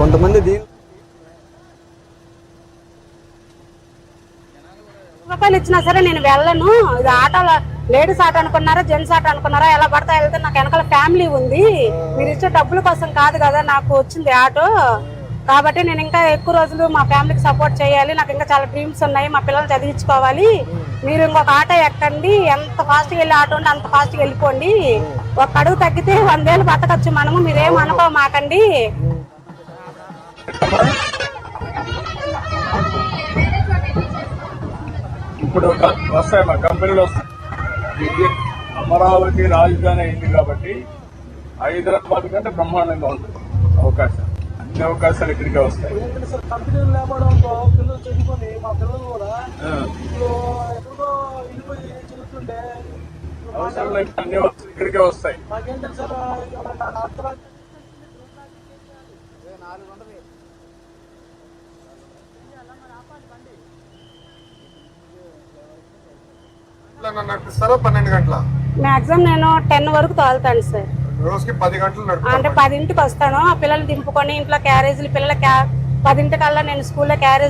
కొంతమంది దీని రూపాయలు ఇచ్చినా సరే నేను వెళ్ళను. ఇది ఆటోలో లేడీస్ ఆటో అనుకున్నారా జెంట్స్ ఆటో అనుకున్నారా ఎలా పడతా వెళ్తే నాకు వెనకాల ఫ్యామిలీ ఉంది. మీరు ఇచ్చే డబ్బుల కోసం కాదు కదా నాకు వచ్చింది ఆటో. కాబట్టి నేను ఇంకా ఎక్కువ రోజులు మా ఫ్యామిలీకి సపోర్ట్ చేయాలి. నాకు ఇంకా చాలా డ్రీమ్స్ ఉన్నాయి. మా పిల్లల్ని చదివించుకోవాలి. మీరు ఇంకొక ఆటో ఎక్కండి. ఎంత ఫాస్ట్గా వెళ్ళి ఆటో ఉంటే అంత ఫాస్ట్గా వెళ్ళిపోండి. ఒక అడుగు తగ్గితే వందేళ్ళు బతకచ్చు మనము. మీరేం అనుకో మాకండి ఇప్పుడు వస్తాయి మా కంపెనీలు వస్తాయి. ఇది అమరావతి రాజధాని అయింది కాబట్టి హైదరాబాద్ కంటే బ్రహ్మాండంగా ఉంటుంది. అవకాశం. అన్ని అవకాశాలు ఇక్కడికే వస్తాయి. కంపెనీలు లేపడంతో పిల్లలు చదువుకొని మా పిల్లలు కూడా చూస్తుంటే అవసరం లేదు అన్ని వస్తాయి ఇక్కడికే వస్తాయి. మాకేం తెలుసా అర్థరాత్రి నన్ను నడిపిస్తారా పన్నెండు గంటల? మాక్సిమం నేను టెన్ వరకు తోలుతాను సార్. రోజుకి పది గంటలు అంటే పదింటికి వస్తాను. ఆ పిల్లల్ని దింపుకొని ఇంట్లో క్యారేజీలు పిల్లల క్యా పదింటికల్లా నేను స్కూల్లో క్యారేజ్